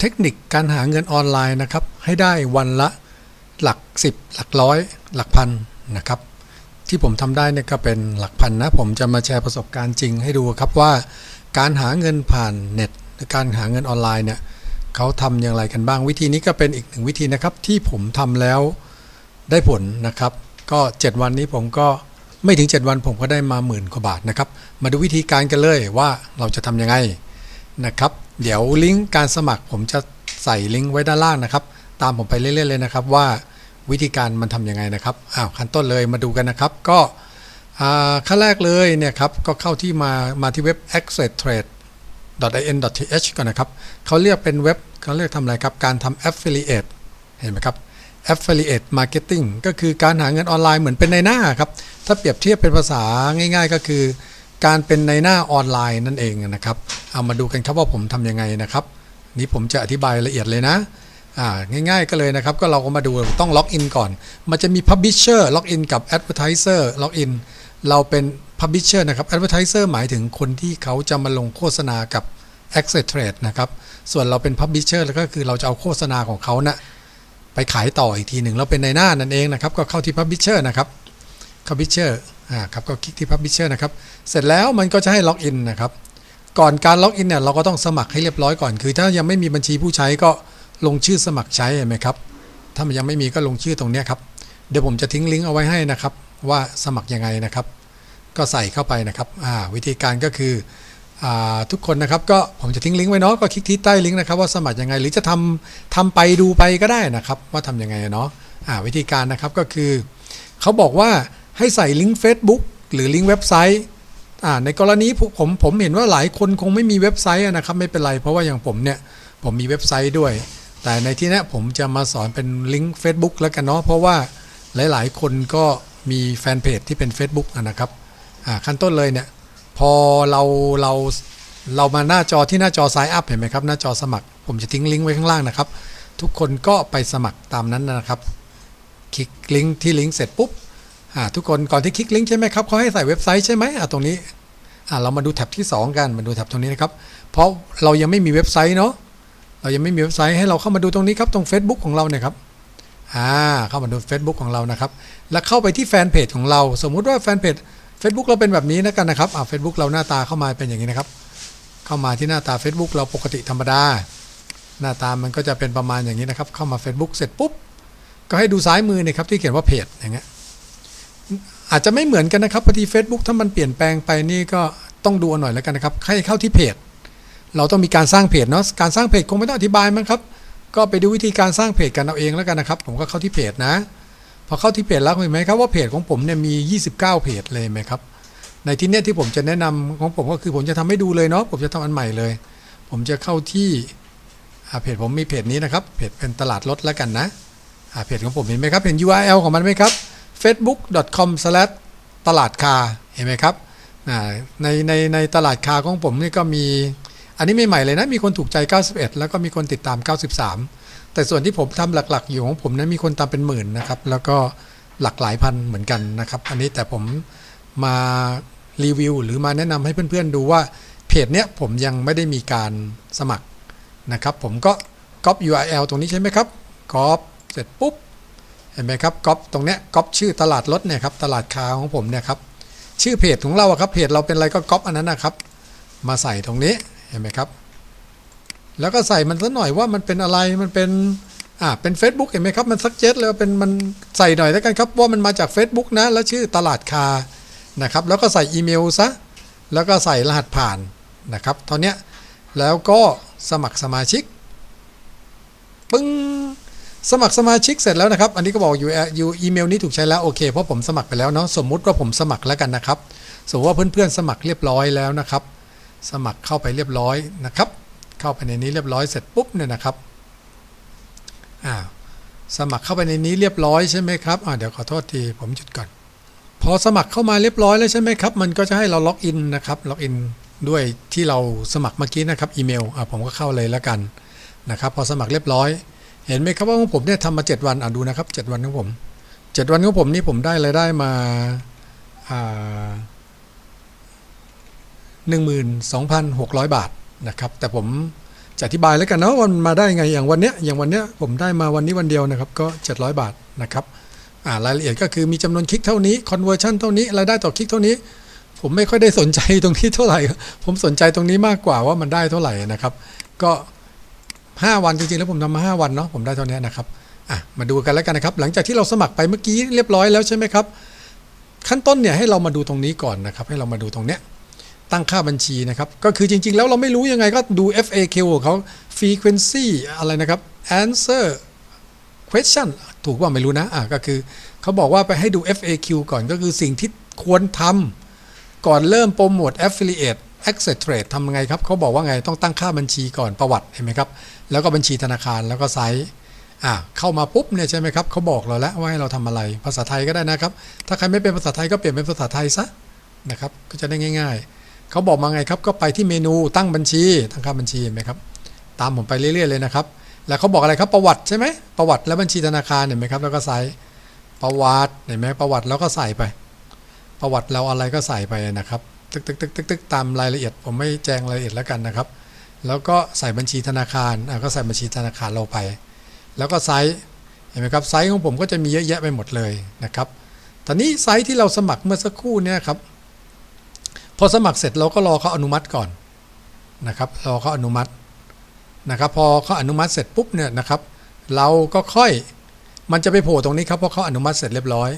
เทคนิคการหาเงินออนไลน์นะครับ ให้ได้วันละหลัก 10 หลักร้อย หลักพันนะครับ ที่ผมทำได้เนี่ยก็เป็นหลักพันนะ ผมจะมาแชร์ประสบการณ์จริงให้ดูครับว่า การหาเงินผ่านเน็ตหรือการหาเงินออนไลน์เนี่ยเขาทำอย่างไรกันบ้าง วิธีนี้ก็เป็นอีกหนึ่งวิธีนะครับ ที่ผมทำแล้วได้ผลนะครับ ก็ 7 วันนี้ผมก็ไม่ถึง 7 วันผมก็ได้มาหมื่นกว่าบาทนะครับ มาดูวิธีการกันเลยว่าเราจะทำยังไงนะครับ เดี๋ยวลิงก์การสมัครผมจะใส่ลิงก์ไว้ด้านล่างนะครับ ตามผมไปเรื่อยๆเลยนะครับ ว่าวิธีการมันทำยังไงนะครับอ้าวขั้นต้นเลยมาดูกันนะครับ ก็ขั้นแรกเลยเนี่ยครับก็เข้าที่มามาที่เว็บ access trade in.th ก่อนนะครับเขาเรียกเป็นเว็บเขาเรียกทำอะไรครับ การทำ affiliate เห็นไหมครับ affiliate marketing ก็คือการหาเงินออนไลน์เหมือนเป็นในหน้าครับ ถ้าเปรียบเทียบเป็นภาษาง่าย ๆ ก็คือ การเป็นในหน้าออนไลน์นั่นเองนะครับ เอามาดูกันครับว่าผมทำยังไงนะครับ นี้ผมจะอธิบายละเอียดเลยนะง่ายๆก็เลยนะครับ ก็เราก็มาดูต้องล็อกอินก่อน มันจะมี publisher ล็อกอินกับ advertiser ล็อกอินเราเป็น publisher นะครับ advertiser หมายถึงคนที่เขาจะมาลงโฆษณากับ access trade นะครับ ส่วนเราเป็น publisher แล้วก็คือเราจะเอาโฆษณาของเขานะไปขายต่ออีกทีหนึ่งเราเป็นในหน้านั่นเองนะครับ ก็เข้าที่ publisher นะครับ publisher อ่าครับก็คลิกที่ publisher นะครับ เสร็จแล้วมันก็จะให้ล็อกอินนะครับก่อนการล็อกอินเนี่ยเราก็ต้องสมัครให้เรียบร้อยก่อน คือถ้ายังไม่มีบัญชีผู้ใช้ก็ลงชื่อสมัครใช้เห็นไหมครับ ถ้ามันยังไม่มีก็ลงชื่อตรงนี้ครับ เดี๋ยวผมจะทิ้งลิงก์เอาไว้ให้นะครับ ว่าสมัครยังไงนะครับ ก็ใส่เข้าไปนะครับวิธีการก็คืออทุกคนนะครับก็ผมจะทิ้งลิงก์ไว้เนาะก็คลิกที่ใต้ลิงก์นะครับว่าสมัครยังไงหรือจะทำทำไปดูไปก็ได้นะครับ ว่าทํำยังไงเนาะวิธีการนะครับก็คือเขาบอกว่า ให้ใส่ลิงก์ Facebook หรือลิงก์เว็บไซต์ในกรณีผมผมเห็นว่าหลายคนคงไม่มีเว็บไซต์นะครับไม่เป็นไร เพราะว่าอย่างผมเนี่ยผมมีเว็บไซต์ด้วย แต่ในที่นี้ผมจะมาสอนเป็นลิงก์ Facebook แล้วกันเนาะเพราะว่าหลาย ๆ คนก็มีแฟนเพจที่เป็น Facebook นะครับขั้นต้นเลยเนี่ยพอเราเราเรามาหน้าจอที่หน้าจอไซน์อัพเห็นไหมครับหน้าจอสมัคร ผมจะทิ้งลิงก์ไว้ข้างล่างนะครับ ทุกคนก็ไปสมัครตามนั้นนะครับ คลิกลิงก์ที่ลิงก์เสร็จปุ๊บ ทุกคนก่อนที่คลิกลิงก์ใช่ไหมครับเขาให้ใส่เว็บไซต์ใช่ไหมตรงนี้เรามาดูแท็บที่ 2 กันมาดูแท็บตรงนี้นะครับ เพราะเรายังไม่มีเว็บไซต์เนาะเรายังไม่มีเว็บไซต์ให้เราเข้ามาดูตรงนี้ครับตรง Facebook ของเราเนี่ยครับอ่าเข้ามาดู Facebook ของเรานะครับ แล้วเข้าไปที่แฟนเพจของเรา สมมุติว่าแฟนเพจ Facebook เราเป็นแบบนี้นะกันนะครับอ่าเฟซบุ๊กเราหน้าตาเข้ามาเป็นอย่างนี้นะครับ เข้ามาที่หน้าตา Facebook เราปกติธรรมดา หน้าตามันก็จะเป็นประมาณอย่างนี้นะครับ เข้ามา Facebook เสร็จปุ๊บก็ให้ดูซ้ายมือนี่ครับที่เขียนว่าเพจอย่างเงี้ย อาจจะไม่เหมือนกันนะครับพอดี Facebook ถ้ามันเปลี่ยนแปลงไปนี่ก็ต้องดูหน่อยแล้วกันนะครับให้เข้าที่เพจ เราต้องมีการสร้างเพจเนาะการสร้างเพจคงไม่ต้องอธิบายมั้งครับก็ไปดูวิธีการสร้างเพจกันเอาเองแล้วกันนะครับ ผมก็เข้าที่เพจนะพอเข้าที่เพจแล้วเห็นไหมครับว่าเพจของผมเนี่ยมี 29 เพจเลยไหมครับในที่นี้ที่ผมจะแนะนำของผมก็คือผมจะทำให้ดูเลยเนาะผมจะทำอันใหม่เลย ผมจะเข้าที่เพจผมมีเพจนี้นะครับเพจเป็นตลาดรถแล้วกันนะเพจของผมเห็นไหมครับเห็น URL ของมันไหมครับ facebook.com/ ตลาดคาเห็นไหมครับในในในตลาดคาของผมนี่ก็มี อันนี้ไม่ใหม่เลยนะ มีคนถูกใจ 91 แล้วก็มีคนติดตาม 93 แต่ส่วนที่ผมทำหลัก ๆ อยู่ของผมนั้นมีคนตามเป็นหมื่นนะครับ แล้วก็หลักหลายพันเหมือนกันนะครับ อันนี้แต่ผมมารีวิวหรือมาแนะนำให้เพื่อนๆดูว่าเพจเนี้ยผมยังไม่ได้มีการสมัครนะครับ ผมก็ก๊อป URL ตรงนี้ใช่ไหมครับก๊อปเสร็จปุ๊บ เห็นไหมครับก๊อปตรงเนี้ยก๊อปชื่อตลาดรถเนี่ยครับตลาดคาของผมเนี่ยครับชื่อเพจของเราครับเพจเราเป็นอะไรก็ก๊อปอันนั้นนะครับ มาใส่ตรงนี้เห็นไหมครับ แล้วก็ใส่มันสักหน่อยว่ามันเป็นอะไรมันเป็นอ่าเป็น Facebook เห็นไหมครับมันสักเจ็ตเลยเป็นมันใส่หน่อยแล้วกันครับว่ามันมาจาก Facebook นะแล้วชื่อตลาดคานะครับ แล้วก็ใส่อีเมลซะแล้วก็ใส่รหัสผ่านนะครับเท่านี้แล้วก็สมัครสมาชิก ปึ้ง สมัครสมาชิกเสร็จแล้วนะครับ อันนี้ก็บอกอยู่อยู่อีเมลนี้ถูกใช้แล้วโอเคเพราะผมสมัครไปแล้วเนาะสมมุติว่าผมสมัครแล้วกันนะครับ สมมติว่าเพื่อนๆสมัครเรียบร้อยแล้วนะครับ สมัครเข้าไปเรียบร้อยนะครับ เข้าไปในนี้เรียบร้อยเสร็จปุ๊บเนี่ยนะครับอ่าสมัครเข้าไปในนี้เรียบร้อยใช่ไหมครับอ่าเดี๋ยวขอโทษทีผมหยุดก่อน พอสมัครเข้ามาเรียบร้อยแล้วใช่ไหมครับ มันก็จะให้เราล็อกอินนะครับล็อกอินด้วยที่เราสมัครเมื่อกี้นะครับอีเมลอ่าผมก็เข้าเลยแล้วกันนะครับ พอสมัครเรียบร้อย เห็นไหมครับว่าของผมเนี่ยทำมา 7 วันอ่าดูนะครับ 7 วันของผม 7 วันของผมนี่ผมได้รายได้มาหนึ่งหมื่นสองพันหกร้อยบาทนะครับ แต่ผมจะอธิบายแล้วกันเนาะว่ามันมาได้ไงอย่างวันเนี้ยอย่างวันเนี้ยผมได้มาวันนี้วันเดียวนะครับ ก็ 700 บาทนะครับรายละเอียดก็คือมีจำนวนคลิกเท่านี้ conversion เท่านี้รายได้ต่อคลิกเท่านี้ ผมไม่ค่อยได้สนใจตรงนี้เท่าไหร่ ผมสนใจตรงนี้มากกว่าว่ามันได้เท่าไหร่นะครับ ก็ 5 วันจริงๆ แล้วผมทำมา 5 วันเนาะผมได้เท่านี้นะครับอะมาดูกันแล้วกันนะครับ หลังจากที่เราสมัครไปเมื่อกี้เรียบร้อยแล้วใช่ไหมครับ ขั้นต้นเนี่ยให้เรามาดูตรงนี้ก่อนนะครับ ให้เรามาดูตรงเนี้ยตั้งค่าบัญชีนะครับ ก็คือจริง ๆ แล้วเราไม่รู้ยังไงก็ดู FAQ ของเขา frequency อะไรนะครับ answer question ถูกว่าไม่รู้นะอะก็คือเขาบอกว่าไปให้ดู FAQ ก่อนก็คือสิ่งที่ควรทำก่อนเริ่มโปรโมท affiliate access trade ทำยังไงครับเขาบอกว่าไงต้องตั้งค่าบัญชีก่อนประวัติเห็นไหมครับ แล้วก็บัญชีธนาคารแล้วก็ไซต์อ่เข้ามาปุ๊บเนี่ยใช่ไหมครับเขาบอกเราแล้วว่าให้เราทำอะไรภาษาไทยก็ได้นะครับ ถ้าใครไม่เป็นภาษาไทยก็เปลี่ยนเป็นภาษาไทยซะนะครับก็จะได้ง่าย ๆเขาบอกมาไงครับก็ไปที่เมนูตั้งบัญชีตั้งค่าบัญชีเห็นไหมครับตามผมไปเรื่อยๆเลยนะครับ แล้วเขาบอกอะไรครับประวัติใช่ไหมประวัติและบัญชีธนาคารเห็นไหมครับแล้วก็ไซต์ประวัติเห็นไหมประวัติแล้วก็ใส่ไป ประวัติเราอะไรก็ใส่ไปนะครับ ตึกตึกตึกตึกตึกตามรายละเอียด ผมไม่แจ้งรายละเอียดแล้วกันนะครับ แล้วก็ใส่บัญชีธนาคารอะก็ใส่บัญชีธนาคารเราไป แล้วก็ไซต์เห็นไหมครับไซต์ของผมก็จะมีเยอะแยะไปหมดเลยนะครับตอนนี้ไซต์ที่เราสมัครเมื่อสักครู่เนี่ยครับพอสมัครเสร็จเราก็รอเขาอนุมัติก่อนนะครับรอเขาอนุมัตินะครับพอเขาอนุมัติเสร็จปุ๊บเนี่ยนะครับ เราก็ค่อยมันจะไปโผล่ตรงนี้ครับเพราะเขาอนุมัติเสร็จเรียบร้อย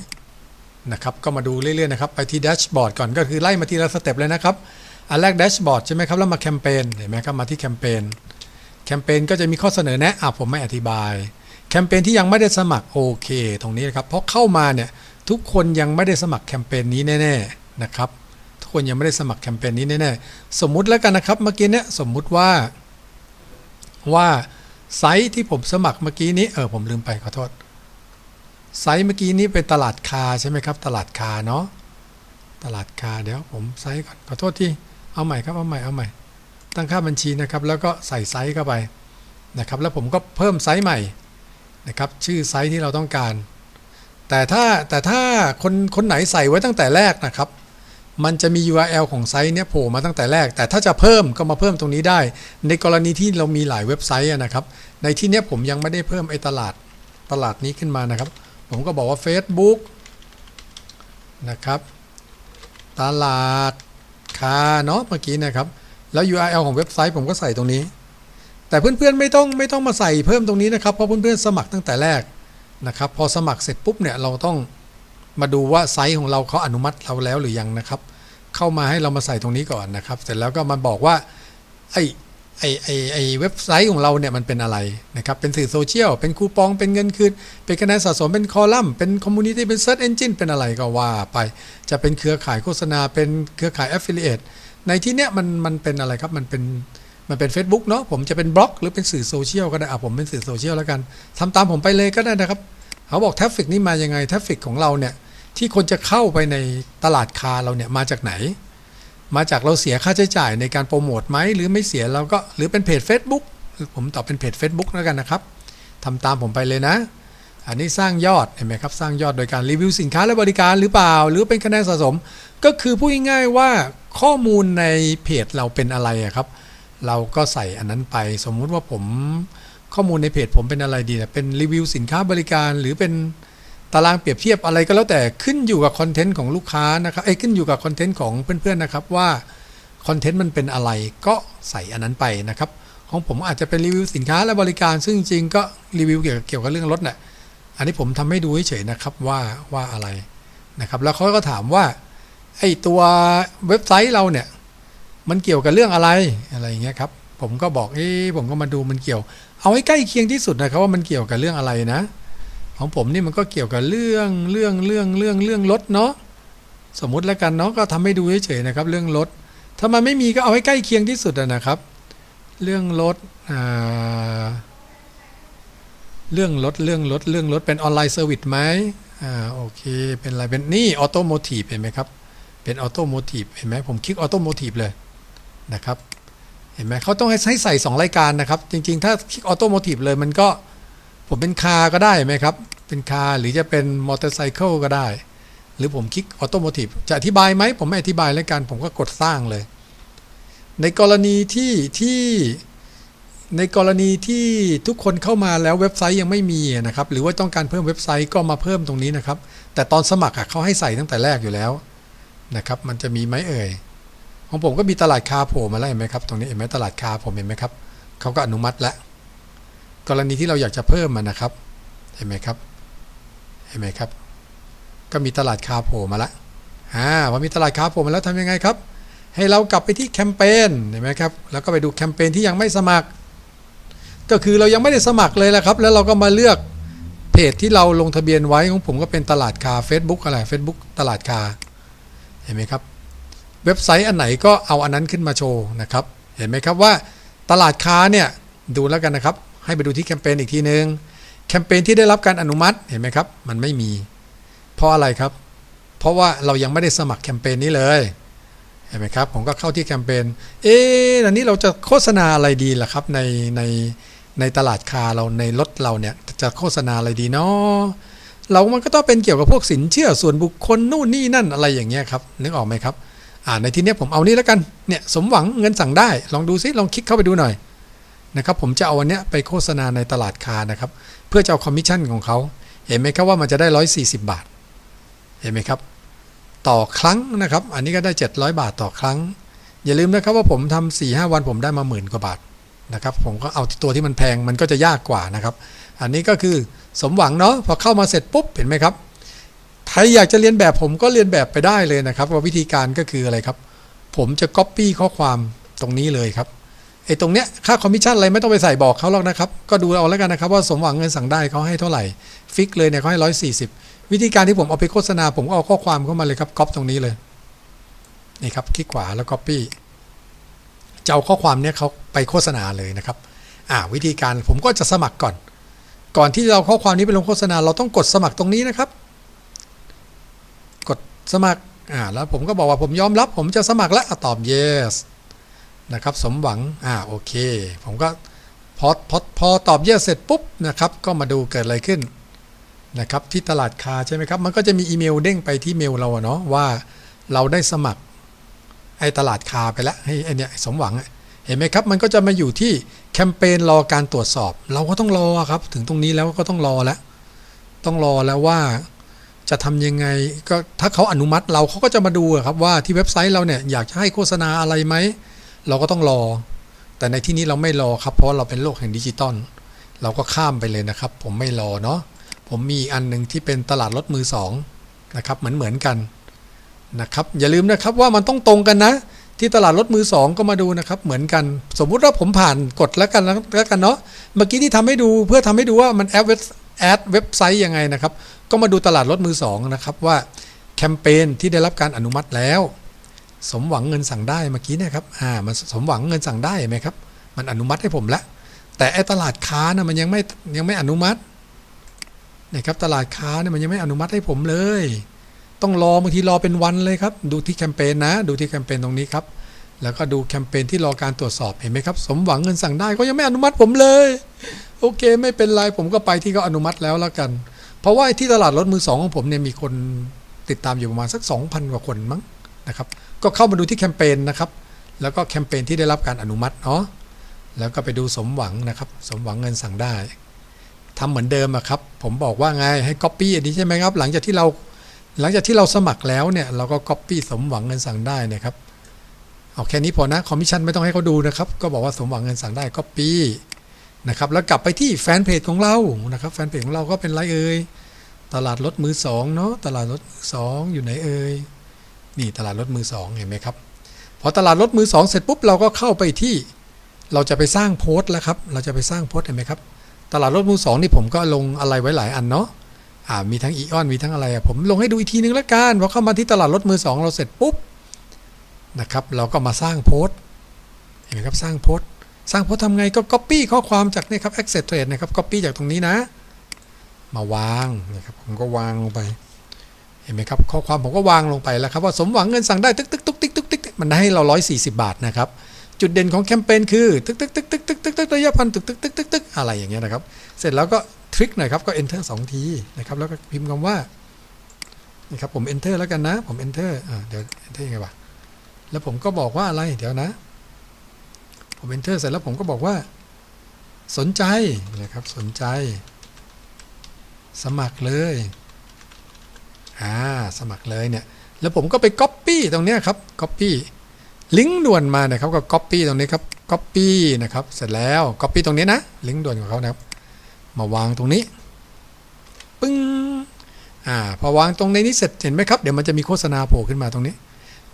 นะครับก็มาดูเรื่อยๆนะครับไปที่แดชบอร์ดก่อนก็คือไล่มาทีละสเต็ปเลยนะครับอันแรกแดชบอร์ดใช่ไหมครับแล้วมาแคมเปญเห็นไหมครับมาที่แคมเปญแคมเปญก็จะมีข้อเสนอแนะอะผมไม่อธิบาย แคมเปญที่ยังไม่ได้สมัครโอเค ตรงนี้นะครับเพราะเข้ามาเนี่ยทุกคนยังไม่ได้สมัครแคมเปญนี้แน่ๆนะครับทุกคนยังไม่ได้สมัครแคมเปญนี้แน่ๆสมมุติแล้วกันนะครับเมื่อกี้เนี่ยสมมุติว่าว่าไซต์ที่ผมสมัครเมื่อกี้นี้เออผมลืมไปขอโทษ ไซต์เมื่อกี้นี้เป็นตลาดคาใช่ไหมครับ ตลาดคาเนาะตลาดคาเดี๋ยวผมไซต์ก่อนขอโทษที่เอาใหม่ครับเอาใหม่เอาใหม่ ตั้งค่าบัญชีนะครับ แล้วก็ใส่ไซต์เข้าไปนะครับ แล้วผมก็เพิ่มไซต์ใหม่นะครับ ชื่อไซต์ที่เราต้องการ แต่ถ้าแต่ถ้าคนคนไหนใส่ไว้ตั้งแต่แรกนะครับ มันจะมี URL ของไซต์เนี้ยโผล่มาตั้งแต่แรก แต่ถ้าจะเพิ่มก็มาเพิ่มตรงนี้ได้ ในกรณีที่เรามีหลายเว็บไซต์นะครับ ในที่เนี้ยผมยังไม่ได้เพิ่มไอ้ตลาดตลาดนี้ขึ้นมานะครับ ผมก็บอกว่า Facebook นะครับ ตลาดคาเนาะเมื่อกี้นะครับ แล้ว URL ของเว็บไซต์ผมก็ใส่ตรงนี้ แต่เพื่อนๆไม่ต้องไม่ต้องมาใส่เพิ่มตรงนี้นะครับ เพราะเพื่อนๆสมัครตั้งแต่แรกนะครับ พอสมัครเสร็จปุ๊บเนี่ยเราต้องมาดูว่าไซส์ของเราเขาอนุมัติเราแล้วหรือยังนะครับ เข้ามาให้เรามาใส่ตรงนี้ก่อนนะครับ เสร็จแล้วก็มาบอกว่าไอ ไอไอไอเว็บไซต์ของเราเนี่ยมันเป็นอะไรนะครับ เป็นสื่อโซเชียล เป็นคูปอง เป็นเงินคืน เป็นคะแนนสะสม เป็นคอลัมน์ เป็นคอมมูนิตี้ เป็นเซิร์ชเอนจินเป็นอะไรก็ว่าไป จะเป็นเครือข่ายโฆษณา เป็นเครือข่าย affiliate ในที่เนี้ยมันมันเป็นอะไรครับ มันเป็นมันเป็น Facebook เนาะ ผมจะเป็นบล็อกหรือเป็นสื่อโซเชียลก็ได้อะผมเป็นสื่อโซเชียลแล้วกันทำตามผมไปเลยก็ได้นะครับ เขาบอกทราฟฟิกนี่มายังไงทราฟฟิกของเราเนี่ยที่คนจะเข้าไปในตลาดคาเราเนี่ยมาจากไหน มาจากเราเสียค่าใช้จ่ายในการโปรโมทไหมหรือไม่เสียเราก็หรือเป็นเพจ Facebook ผมตอบเป็นเพจ Facebook แล้วกันนะครับทำตามผมไปเลยนะ อันนี้สร้างยอดเห็นไหมครับสร้างยอดโดยการรีวิวสินค้าและบริการหรือเปล่า หรือเป็นคะแนนสะสม ก็คือพูดง่ายๆว่าข้อมูลในเพจเราเป็นอะไระครับ เราก็ใส่อันนั้นไป สมมุติว่าผมข้อมูลในเพจผมเป็นอะไรดีนี่ยเป็นรีวิวสินค้าบริการหรือเป็น ตารางเปรียบเทียบอะไรก็แล้วแต่ขึ้นอยู่กับคอนเทนต์ของลูกค้านะครับไอ้ขึ้นอยู่กับคอนเทนต์ของเพื่อนๆนะครับว่าคอนเทนต์มันเป็นอะไรก็ใส่อันนั้นไปนะครับ ของผมอาจจะเป็นรีวิวสินค้าและบริการ ซึ่งจริงๆก็รีวิวเกี่ยวกับเกี่ยวกับเรื่องรถน่ะอันนี้ผมทำให้ดูเฉยๆนะครับว่าว่าอะไรนะครับ แล้วเขาก็ถามว่าไอ้ตัวเว็บไซต์เราเนี่ยมันเกี่ยวกับเรื่องอะไรอะไรอย่างเงี้ยครับผมก็บอกเอ้ผมก็มาดูมันเกี่ยว เอาให้ใกล้เคียงที่สุดนะครับว่ามันเกี่ยวกับเรื่องอะไรนะ ของผมนี่มันก็เกี่ยวกับเรื่องเรื่องเรื่องเรื่องเรื่องรถเนาะสมมุติแล้วกันเนาะก็ทำให้ดูเฉยๆนะครับ เรื่องรถถ้ามันไม่มีก็เอาให้ใกล้เคียงที่สุดนะครับ เรื่องรถอ่าเรื่องรถเรื่องรถเรื่องรถเป็นออนไลน์เซอร์วิสไหมอ่าโอเคเป็นอะไรเป็นนี่ออโตโมทีฟเห็นไหมครับเป็นออโตโมทีฟเห็นไหมผมคลิกออโตโมทีฟเลยนะครับเห็นไหมเขาต้องให้ให้ใส่2รายการนะครับ จริง ๆ ถ้าคลิกออโตโมทีฟเลยมันก็ ผมเป็นคาร์ก็ได้ไหมครับ เป็นคาร์หรือจะเป็นมอเตอร์ไซค์ก็ได้ หรือผมคลิกออโตโมทีฟจะอธิบายไหมผมไม่อธิบายแล้วกันผมก็กดสร้างเลย ในกรณีที่ที่ในกรณีที่ทุกคนเข้ามาแล้วเว็บไซต์ยังไม่มีนะครับ หรือว่าต้องการเพิ่มเว็บไซต์ก็มาเพิ่มตรงนี้นะครับ แต่ตอนสมัครเขาให้ใส่ตั้งแต่แรกอยู่แล้วนะครับ มันจะมีไหมเอ่ยของผมก็มีตลาดคาโผล่มาแล้วเห็นไหมครับ ตรงนี้เห็นไหมตลาดคาผมเห็นไหมครับเขาก็อนุมัติแล้ว กรณีที่เราอยากจะเพิ่มมันนะครับเห็นไหมครับเห็นไหมครับ ก็มีตลาดคาโผล่มาแล้วอ่าพอมีตลาดคาโผล่มาแล้วทำยังไงครับ ให้เรากลับไปที่แคมเปญเห็นไหมครับแล้วก็ไปดูแคมเปญที่ยังไม่สมัคร ก็คือเรายังไม่ได้สมัครเลยแหละครับ แล้วเราก็มาเลือกเพจที่เราลงทะเบียนไว้ของผมก็เป็นตลาดคา Facebook อะไร Facebook ตลาดคาเห็นไหมครับ เว็บไซต์อันไหนก็เอาอันนั้นขึ้นมาโชว์นะครับ เห็นไหมครับว่าตลาดค้าเนี่ยดูแล้วกันนะครับ ให้ไปดูที่แคมเปญอีกทีนึง แคมเปญที่ได้รับการอนุมัติเห็นไหมครับ มันไม่มี เพราะอะไรครับ เพราะว่าเรายังไม่ได้สมัครแคมเปญนี้เลยเห็นไหมครับ ผมก็เข้าที่แคมเปญเอ๊ะอันนี้เราจะโฆษณาอะไรดีล่ะครับในในในตลาดคาเราในรถเราเนี่ยจะโฆษณาอะไรดีเนาะเรามันก็ต้องเป็นเกี่ยวกับพวกสินเชื่อส่วนบุคคลนู่นนี่นั่นอะไรอย่างเงี้ยครับนึกออกไหมครับอ่าในที่นี้ผมเอานี่แล้วกันเนี่ยสมหวังเงินสั่งได้ ลองดูซิลองคลิกเข้าไปดูหน่อย นะครับผมจะเอาวันเนี้ยไปโฆษณาในตลาดคานะครับ เพื่อจะเอาคอมมิชชั่นของเขาเห็นไหมครับว่ามันจะได้ 140 บาท เห็นไหมครับ ต่อครั้งนะครับ อันนี้ก็ได้ 700 บาทต่อครั้ง อย่าลืมนะครับว่าผมทำ4ีหวันผมได้มาหมื่นกว่าบาทนะครับผมก็เอาตัวที่มันแพงมันก็จะยากกว่านะครับ อันนี้ก็คือสมหวังเนาะพอเข้ามาเสร็จปุ๊บเห็นไหมครับใครอยากจะเรียนแบบผมก็เรียนแบบไปได้เลยนะครับว่าวิธีการก็คืออะไรครับ ผมจะ Copy ข้อความตรงนี้เลยครับ ไอ้ตรงเนี้ยค่าคอมมิชชั่นอะไรไม่ต้องไปใส่บอกเขาหรอกนะครับ ก็ดูเอาแล้วกันนะครับ ว่าสมหวังเงินสั่งได้เขาให้เท่าไหร่ฟิกเลยเนี่ยเขาให้ร้อยสี่สิบวิธีการที่ผมเอาไปโฆษณาผมก็เอาข้อความเข้ามาเลยครับก๊อปตรงนี้เลยนี่ครับคลิกขวาแล้ว Copy จะเอาข้อความเนี้ยเขาไปโฆษณาเลยนะครับ อ่าวิธีการผมก็จะสมัครก่อน ก่อนที่เราข้อความนี้ไปลงโฆษณา เราต้องกดสมัครตรงนี้นะครับ กดสมัครอ่าแล้วผมก็บอกว่าผมยอมรับ ผมจะสมัครแล้วอะตอบ yes นะครับสมหวังอ่าโอเค ผมก็พอพอพอตอบ yes เสร็จปุ๊บนะครับก็มาดูเกิดอะไรขึ้นนะครับที่ตลาดคาใช่ไหมครับ มันก็จะมีอีเมลเด้งไปที่เมลเราอะเนาะว่าเราได้สมัครไอ้ตลาดคาไปแล้วให้ไอ้เนี่ยสมหวังเห็นไหมครับ มันก็จะมาอยู่ที่แคมเปญรอการตรวจสอบ เราก็ต้องรอครับ ถึงตรงนี้แล้วก็ต้องรอแล้ว ต้องรอแล้วว่าจะทำยังไงก็ถ้าเขาอนุมัติเราเขาก็จะมาดูครับว่าที่เว็บไซต์เราเนี่ยอยากจะให้โฆษณาอะไรไหม เราก็ต้องรอ แต่ในที่นี้เราไม่รอครับ เพราะเราเป็นโลกแห่งดิจิตอลเราก็ข้ามไปเลยนะครับ ผมไม่รอเนาะผมมีอันหนึ่งที่เป็นตลาดรถมือสองนะครับเหมือนเหมือนกันนะครับ อย่าลืมนะครับว่ามันต้องตรงกันนะ ที่ตลาดรถมือสองก็มาดูนะครับ เหมือนกัน สมมุติว่าผมผ่านกดแล้วกันแล้วกันเนาะเมื่อกี้ที่ทำให้ดูเพื่อทำให้ดูว่ามันแอดเว็บแอดเว็บไซต์ยังไงนะครับ ก็มาดูตลาดรถมือสองนะครับว่าแคมเปญที่ได้รับการอนุมัติแล้ว สมหวังเงินสั่งได้เมื่อกี้เนะครับอ่ามันสมหวังเงินสั่งได้ไหมครับ มันอนุมัติให้ผมแล้วแต่ไอ้ตลาดค้านะมันยังไม่ยังไม่อนุมัตินะครับตลาดค้าเนี่ยมันยังไม่อนุมัติให้ผมเลย ต้องรอบางทีรอเป็นวันเลยครับ ดูที่แคมเปญนะ ดูที่แคมเปญตรงนี้ครับ แล้วก็ดูแคมเปญที่รอการตรวจสอบเห็นไหมครับ สมหวังเงินสั่งได้ก็ยังไม่อนุมัติผมเลย โอเค ไม่เป็นไรผมก็ไปที่เขาอนุมัติแล้วแล้วกัน เพราะว่าที่ตลาดรถมือสองของผมเนี่ยมีคนติดตามอยู่ประมาณสัก 2,000 กว่าคนมั้ง นะครับ ก็เข้ามาดูที่แคมเปญนะครับ แล้วก็แคมเปญที่ได้รับการอนุมัติเนาะแล้วก็ไปดูสมหวังนะครับ สมหวังเงินสั่งได้ทำเหมือนเดิมอะครับ ผมบอกว่าไงให้ Copy อันนี้ใช่ไหมครับ หลังจากที่เราหลังจากที่เราสมัครแล้วเนี่ยเราก็ Copy สมหวังเงินสั่งได้นะครับเอาแค่นี้พอนะคอมมิชชั่นไม่ต้องให้เขาดูนะครับ ก็บอกว่าสมหวังเงินสั่งได้ Copy นะครับแล้วกลับไปที่แฟนเพจของเรานะครับแฟนเพจของเราก็เป็นไรเอ่ยตลาดรถมือสองเนาะตลาดรถสองอยู่ไหนเอ่ย นี่ตลาดรถมือสองเห็นไหมครับพอตลาดรถมือสองเสร็จปุ๊บเราก็เข้าไปที่เราจะไปสร้างโพสต์แล้วครับ เราจะไปสร้างโพสต์เห็นไหมครับ ตลาดรถมือสองนี่ผมก็ลงอะไรไว้หลายอันเนาะอ่ามีทั้งอีออนมีทั้งอะไรอะผมลงให้ดูอีกทีนึงละกันพอเข้ามาที่ตลาดรถมือสองเราเสร็จปุ๊บนะครับเราก็มาสร้างโพสต์เห็นไหมครับสร้างโพสต์สร้างโพสต์ทำไงก็ Copy ข้อความจากนี่ครับ Access Trade นะครับ Copy จากตรงนี้นะ มาวางนะครับผมก็วางลงไป เห็นไหมครับข้อความผมก็วางลงไปแล้วครับว่าสมหวังเงินสั่งได้ตึกตึกตึกตึกตึกตึกมันให้เรา 140 บาทนะครับจุดเด่นของแคมเปญคือตึกตึกตึกตึกตึกตึกตึกระยะพันตึกตึกตึกตึกตึกอะไรอย่างเงี้ยนะครับเสร็จแล้วก็ทริคหน่อยครับก็ enter สองทีนะครับแล้วก็พิมพ์คำว่านี่ครับผม enter แล้วกันนะผม enter อ่าเดี๋ยว enter ยังไงวะแล้วผมก็บอกว่าอะไรเดี๋ยวนะ ผม enter เสร็จแล้วผมก็บอกว่า สนใจนะครับสนใจ สมัครเลย อ่าสมัครเลยเนี่ยแล้วผมก็ไป Copy ตรงเนี้ยครับ Copy ลิงก์ด่วนมานะครับก็ Copy ตรงนี้ครับ Copy นะครับเสร็จแล้ว Copy ตรงนี้นะลิงก์ด่วนของเขานะครับ มาวางตรงนี้ปึ้งอ่าพอวางตรงในนี้เสร็จเห็นไหมครับเดี๋ยวมันจะมีโฆษณาโผล่ขึ้นมาตรงนี้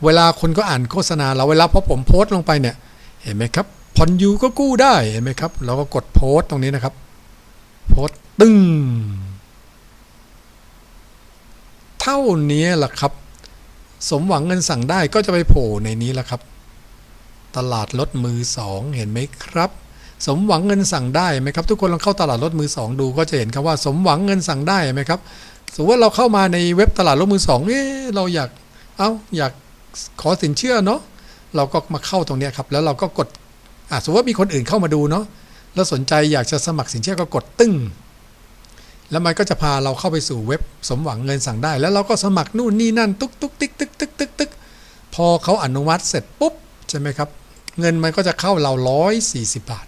เวลาคนก็อ่านโฆษณาเราเวลาพอผมโพสต์ลงไปเนี่ยเห็นไหมครับผ่อนยูก็กู้ได้เห็นไหมครับ เราก็กดโพสต์ตรงนี้นะครับ โพสต์ตึ้ง เท่านี้แหละครับ สมหวังเงินสั่งได้ก็จะไปโผล่ในนี้แหละครับ ตลาดรถมือสองเห็นไหมครับ สมหวังเงินสั่งได้ไหมครับ ทุกคนลองเข้าตลาดรถมือสองดูก็จะเห็นครับว่า สมหวังเงินสั่งได้ไหมครับสมมติว่าเราเข้ามาในเว็บตลาดรถมือสองนี่เราอยากเอาอยากขอสินเชื่อเนาะเราก็มาเข้าตรงนี้ครับ แล้วเราก็กดอะสมมติว่ามีคนอื่นเข้ามาดูเนาะแล้วสนใจอยากจะสมัครสินเชื่อก็กดตึ้ง แล้วมันก็จะพาเราเข้าไปสู่เว็บสมหวังเงินสั่งได้ แล้วเราก็สมัครนู่นนี่นั่นตุ๊กตุ๊กติ๊กตึกตึกตึกตึกพอเขาอนุมัติเสร็จปุ๊บใช่ไหมครับ เงินมันก็จะเข้าเราร้อยสี่สิบบาท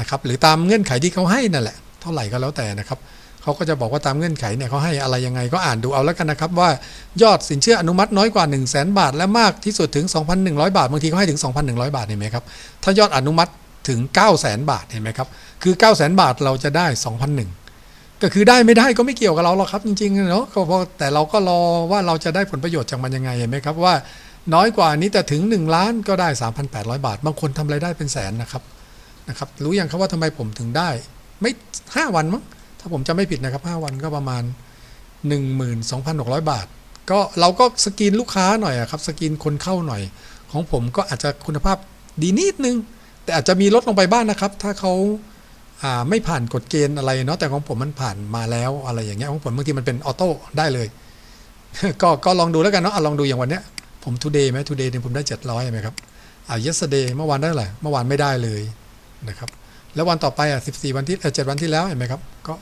นะครับหรือตามเงื่อนไขที่เขาให้นั่นแหละ เท่าไหร่ก็แล้วแต่นะครับเขาก็จะบอกว่าตามเงื่อนไขเนี่ยเขาให้อะไรยังไงก็อ่านดูเอาแล้วกันนะครับ ว่ายอดสินเชื่ออนุมัติน้อยกว่า 1 0 0 0 0แบาท และมากที่สุดถึง 2,100 บาทบางทีเขาให้ถึง 2,100 บาทเห็นไหมครับถ้ายอดอนุมัติถึง 9 0 0 0 0 0 บาทเห็นไหมครับคือ 9 0 0 0 0 0 บาทเราจะได้2,001 ก็คือได้ไม่ได้ก็ไม่เกี่ยวกับเราหรอกครับจริงๆเนาะแต่เราก็รอว่าเราจะได้ผลประโยชน์จากมันยังไงเห็นไหมครับว่าน้อยกว่านี้แต่ถึง 1 ล้านก็ได้ 3,800 บาท บางคนทำรายได้เป็นแสนนะครับนะครับรู้ยังครับว่าทำไมผมถึงได้ ไม่ 5 วันมั้งถ้าผมจำไม่ผิดนะครับ 5 วันก็ประมาณ 12,600 บาท ก็เราก็สกรีนลูกค้าหน่อยครับสกรีนคนเข้าหน่อย ของผมก็อาจจะคุณภาพดีนิดนึง แต่อาจจะมีลดลงไปบ้างนนะครับ ถ้าเขา ไม่ผ่านกฎเกณฑ์อะไรเนาะแต่ของผมมันผ่านมาแล้วอะไรอย่างเงี้ยของผมบางทีมันเป็นออโต้ได้เลย ก็ก็ลองดูแล้วกันเนาะลองดูอย่างวันเนี้ยผม today ไหม today เนี่ยผมได้ 700ไหมครับอ่า yesterday เมื่อวานได้เท่าไหร่เมื่อวานไม่ได้เลยนะครับแล้ววันต่อไปอะ14 วันที่เจ็ดวันที่แล้วเห็นไหมครับก็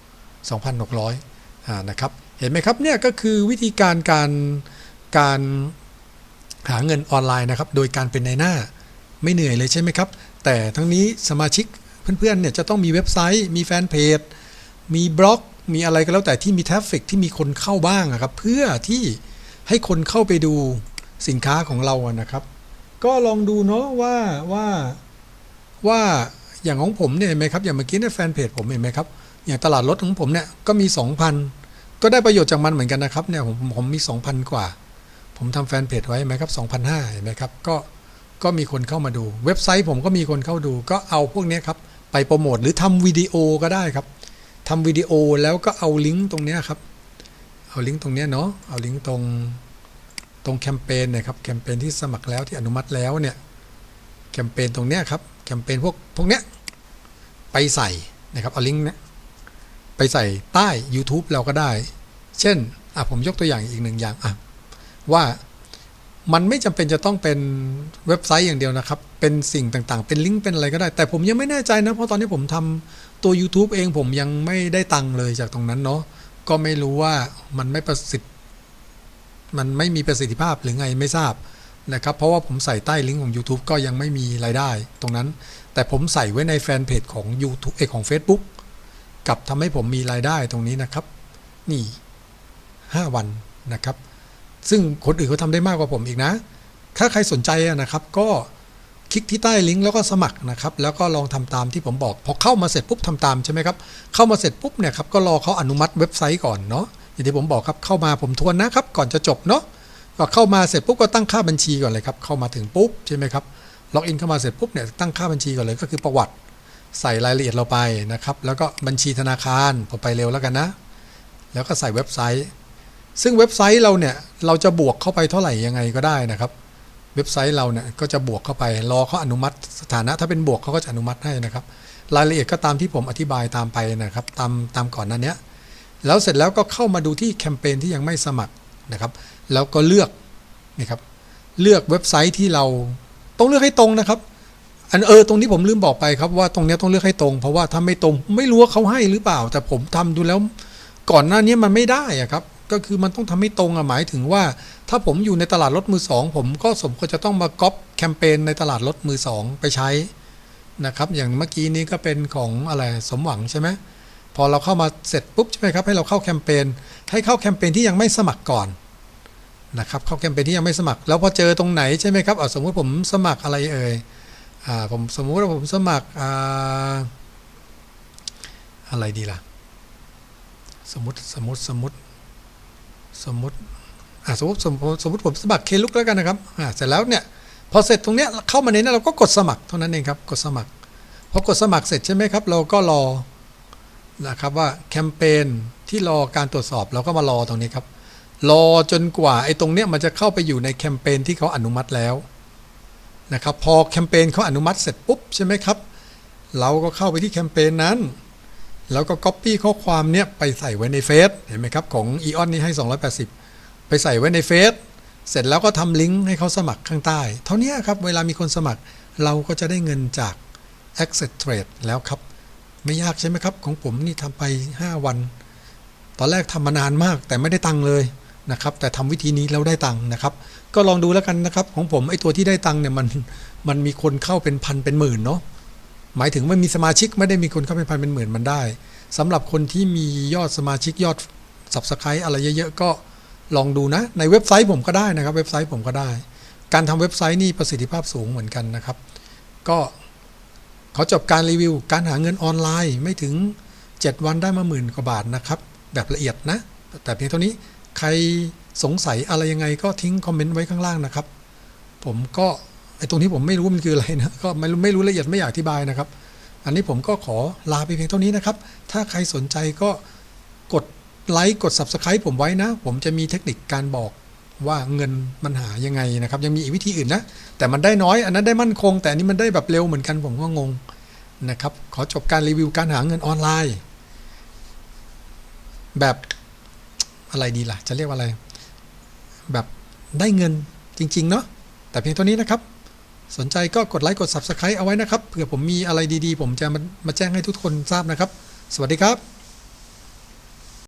12,600อ่านะครับเห็นไหมครับเนี่ยก็คือวิธีการการการหาเงินออนไลน์นะครับ โดยการเป็นในหน้าไม่เหนื่อยเลยใช่ไหมครับ แต่ทั้งนี้สมาชิก เพื่อนๆเนี่ยจะต้องมีเว็บไซต์ มีแฟนเพจ มีบล็อก มีอะไรก็แล้วแต่ที่มีทราฟฟิกที่มีคนเข้าบ้างครับ เพื่อที่ให้คนเข้าไปดูสินค้าของเรานะครับ ก็ลองดูเนาะว่าว่าว่าอย่างของผมเนี่ยเห็นไหมครับอย่างเมื่อกี้ในแฟนเพจผมเห็นไหมครับอย่างตลาดรถของผมเนี่ยก็มี 2,000 ก็ได้ประโยชน์จากมันเหมือนกันนะครับเนี่ยผมผมมี 2,000 กว่า ผมทำแฟนเพจไว้ไหมครับ2,500เห็นไหมครับก็ก็มีคนเข้ามาดู เว็บไซต์ผมก็มีคนเข้าดู ก็เอาพวกนี้ครับ ไปโปรโมทหรือทำวิดีโอก็ได้ครับทำวิดีโอแล้วก็เอาลิงก์ตรงนี้ครับ เอาลิงก์ตรงนี้เนาะเอาลิงก์ตรงตรงแคมเปญนะครับแคมเปญที่สมัครแล้วที่อนุมัติแล้วเนี่ยแคมเปญตรงนี้ครับแคมเปญพวกพวกเนี้ยไปใส่นะครับเอาลิงก์เนี้ยไปใส่ใต้ YouTube เราก็ได้ เช่นอะผมยกตัวอย่างอีกหนึ่งอย่างอะว่า มันไม่จำเป็นจะต้องเป็นเว็บไซต์อย่างเดียวนะครับ เป็นสิ่งต่างๆ เป็นลิงก์เป็นอะไรก็ได้ แต่ผมยังไม่แน่ใจนะ เพราะตอนนี้ผมทำตัว YouTube เองผมยังไม่ได้ตังค์เลยจากตรงนั้นเนาะ ก็ไม่รู้ว่ามันไม่ประสิทธิ์ มันไม่มีประสิทธิภาพหรือไงไม่ทราบนะครับ เพราะว่าผมใส่ใต้ลิงก์ของ YouTube ก็ยังไม่มีรายได้ตรงนั้น แต่ผมใส่ไว้ในแฟนเพจของ YouTube เอของ Facebook กับทำให้ผมมีรายได้ตรงนี้นะครับ นี่ 5 วันนะครับ ซึ่งคนอื่นเขาทำได้มากกว่าผมอีกนะ ถ้าใครสนใจนะครับ ก็คลิกที่ใต้ลิงก์แล้วก็สมัครนะครับ แล้วก็ลองทำตามที่ผมบอก พอเข้ามาเสร็จปุ๊บทำตามใช่ไหมครับ เข้ามาเสร็จปุ๊บเนี่ยครับก็รอเขาอนุมัติเว็บไซต์ก่อนเนาะอย่างที่ผมบอกครับเข้ามาผมทวนนะครับ ก่อนจะจบเนาะก็เข้ามาเสร็จปุ๊บก็ตั้งค่าบัญชีก่อนเลยครับ เข้ามาถึงปุ๊บใช่ไหมครับ ล็อกอินเข้ามาเสร็จปุ๊บเนี่ยตั้งค่าบัญชีก่อนเลยก็คือประวัติ ใส่รายละเอียดเราไปนะครับ แล้วก็บัญชีธนาคารผมไปเร็วแล้วกันนะ แล้วก็ใส่เว็บไซต์ ซึ่งเว็บไซต์เราเนี่ยเราจะบวกเข้าไปเท่าไหร่ยังไงก็ได้นะครับ เว็บไซต์เราเนี่ยก็จะบวกเข้าไปรอเขาอนุมัติสถานะถ้าเป็นบวกเขาก็จะอนุมัติให้นะครับ รายละเอียดก็ตามที่ผมอธิบายตามไปนะครับ ตามตามก่อนนั้นเนี้ยแล้วเสร็จแล้วก็เข้ามาดูที่แคมเปญที่ยังไม่สมัครนะครับ แล้วก็เลือกนี่ครับเลือกเว็บไซต์ที่เราต้องเลือกให้ตรงนะครับอันเออตรงนี้ผมลืมบอกไปครับว่าตรงนี้ต้องเลือกให้ตรง เพราะว่าถ้าไม่ตรง ไม่รู้ว่าเขาให้หรือเปล่า แต่ผมทำดูแล้วก่อนหน้านี้มันไม่ได้อะครับ ก็คือมันต้องทำให้ตรงอะหมายถึงว่า ถ้าผมอยู่ในตลาดรถมือสองผมก็สมควรจะต้องมาก๊อปแคมเปญในตลาดรถมือสองไปใช้นะครับอย่างเมื่อกี้นี้ก็เป็นของอะไรสมหวังใช่ไหมพอเราเข้ามาเสร็จปุ๊บใช่ไหมครับให้เราเข้าแคมเปญให้เข้าแคมเปญที่ยังไม่สมัครก่อนนะครับเข้าแคมเปญที่ยังไม่สมัคร แล้วพอเจอตรงไหนใช่ไหมครับเอาสมมุติผมสมัครอะไรเอ่ยอ่าผมสมมุติว่าผมสมัครอ่าอะไรดีล่ะ สมมติสมมติสมมติ สมมติอ่าสมมติสมมติสมมติผมสมัครเคลุกแล้วกันนะครับอ่าเสร็จแล้วเนี่ยพอเสร็จตรงเนี้ยเข้ามาในนี้เราก็กดสมัครเท่านั้นเองครับกดสมัครพอกดสมัครเสร็จใช่ไหมครับ เราก็รอนะครับว่าแคมเปญที่รอการตรวจสอบเราก็มารอตรงนี้ครับ รอจนกว่าไอ้ตรงเนี้ยมันจะเข้าไปอยู่ในแคมเปญที่เขาอนุมัติแล้วนะครับพอแคมเปญเขาอนุมัติเสร็จปุ๊บใช่ไหมครับ เราก็เข้าไปที่แคมเปญนั้น แล้วก็ Copy ข้อความเนี้ยไปใส่ไว้ในเฟซเห็นไหมครับ ของ e o n นี่ให้ 280 ไปใส่ไว้ในเฟซเสร็จแล้วก็ทำลิงก์ให้เขาสมัครข้างใต้ เท่านี้ครับ เวลามีคนสมัครเราก็จะได้เงินจาก Access Trade แล้วครับ ไม่ยากใช่ไหมครับ ของผมนี่ทำไป 5 วัน ตอนแรกทำมานานมากแต่ไม่ได้ตังค์เลยนะครับ แต่ทำวิธีนี้แล้วได้ตังค์นะครับ ก็ลองดูแล้วกันนะครับ ของผมไอ้ตัวที่ได้ตังค์เนี่ยมันมันมีคนเข้าเป็นพันเป็นหมื่นเนาะ หมายถึงไม่มีสมาชิกไม่ได้มีคนเข้าเป็นพันเป็นหมื่นมันได้สำหรับคนที่มียอดสมาชิกยอด Subscribe อะไรเยอะๆก็ลองดูนะ ในเว็บไซต์ผมก็ได้นะครับ เว็บไซต์ผมก็ได้ การทำเว็บไซต์นี่ประสิทธิภาพสูงเหมือนกันนะครับ ก็ขอจบการรีวิว การหาเงินออนไลน์ไม่ถึง 7 วันได้มาหมื่นกว่าบาทนะครับ แบบละเอียดนะ แต่เพียงเท่านี้ใครสงสัยอะไรยังไงก็ทิ้งคอมเมนต์ไว้ข้างล่างนะครับ ผมก็ ไอ้ตรงที่ผมไม่รู้มันคืออะไรนะก็ไม่รู้ไม่รู้ละเอียดไม่อยากอธิบายนะครับ อันนี้ผมก็ขอลาไปเพียงเท่านี้นะครับ ถ้าใครสนใจก็กดไลค์กด Subscribe ผมไว้นะ ผมจะมีเทคนิคการบอกว่าเงินมันหายังไงนะครับ ยังมีอีกวิธีอื่นนะ แต่มันได้น้อย อันนั้นได้มั่นคง แต่อันนี้มันได้แบบเร็วเหมือนกันผมก็งงนะครับ ขอจบการรีวิวการหาเงินออนไลน์ แบบอะไรดีล่ะ จะเรียกว่าอะไร แบบได้เงินจริง ๆ เนาะแต่เพียงเท่านี้นะครับ สนใจก็กดไลค์กด Subscribe เอาไว้นะครับเผื่อผมมีอะไรดีๆ ผมจะมามาแจ้งให้ทุกคนทราบนะครับ สวัสดีครับ